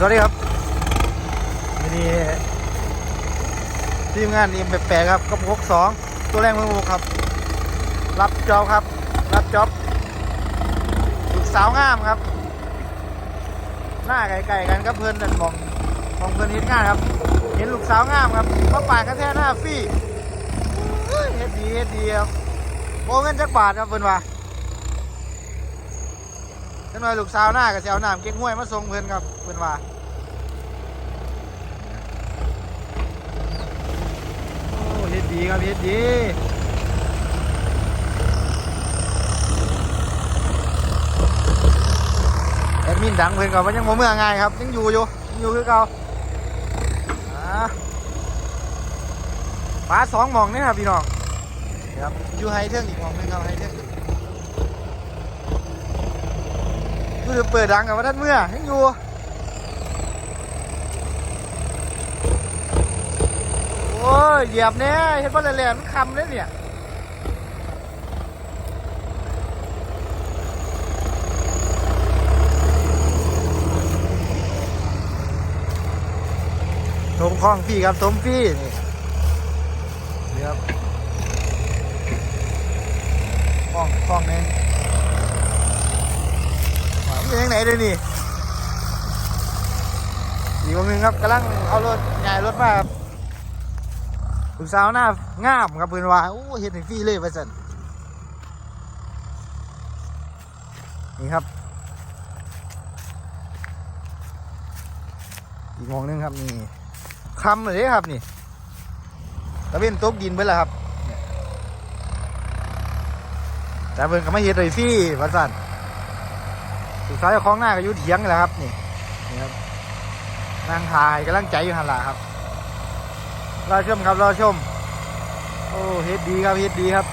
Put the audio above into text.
สวัสดีครับวันนี้ทีมงานอีมแปลกครับกับหกสองตัวแรงมือบุกครับ รับจอบครับ รับจอบลูกสาวงามครับ หน้าไก่ๆกันครับเพื่อนนั่นมองมองเพื่อนเห็นงานครับ เห็นลูกสาวงามครับมาปาดกระแทกหน้าฟี่เฮ้ยเฮ็ดดีเฮ็ดดีครับโอ้เงินจักบาทครับเพื่อนว่า จังหน่อยลูกสาวหน้ากับเสียวน้ำเก๊กห้วยมาส่งเพื่อนครับเพื่อนว่าโอ้เฮ็ดดีครับเฮ็ดดีแอดมินดังเพื่อนกับว่ายังโมเมื่อไงครับยังอยู่อยู่ยังอยู่คือเก่าอ่าสองมองนี่ครับพี่น้องครับอยู่ไฮเทิงอีกมองหนึงครับไฮเทิง คือเปิดดังกับว่าท่านเมื่อยังอยู่โอ้ยเหยียบเนี่ยเห็นป่ะแหลมๆมันคำเลยเนี่ยสมคล้องพี่ครับสมพี่นี่นี่ครับคล้องคล้องนี่ว่ามัน เป็นยังไงเลยนี่อีกวงหนึ่งครับกำลังเอารถใหญ่รถมาครับลูกสาวหน้างามครับเพื่อนว่าโอ้เห็นถึงพี่เลยไปสันนี่ครับ อีกวงหนึงครับนี่คำเลยครับนี่ตะเวนตกดินไปแล้วครับแต่เพิ่นก็ไม่เห็นเลยฟี่วัสัน สุดท้ายคล้องหน้าก็ยุดเถียงแหละครับนี่นี่ครับนางทายกำลังใจอยู่หันหละครับรอชมครับรอชม โอ้เฮ็ดดีครับเฮ็ดดีครับ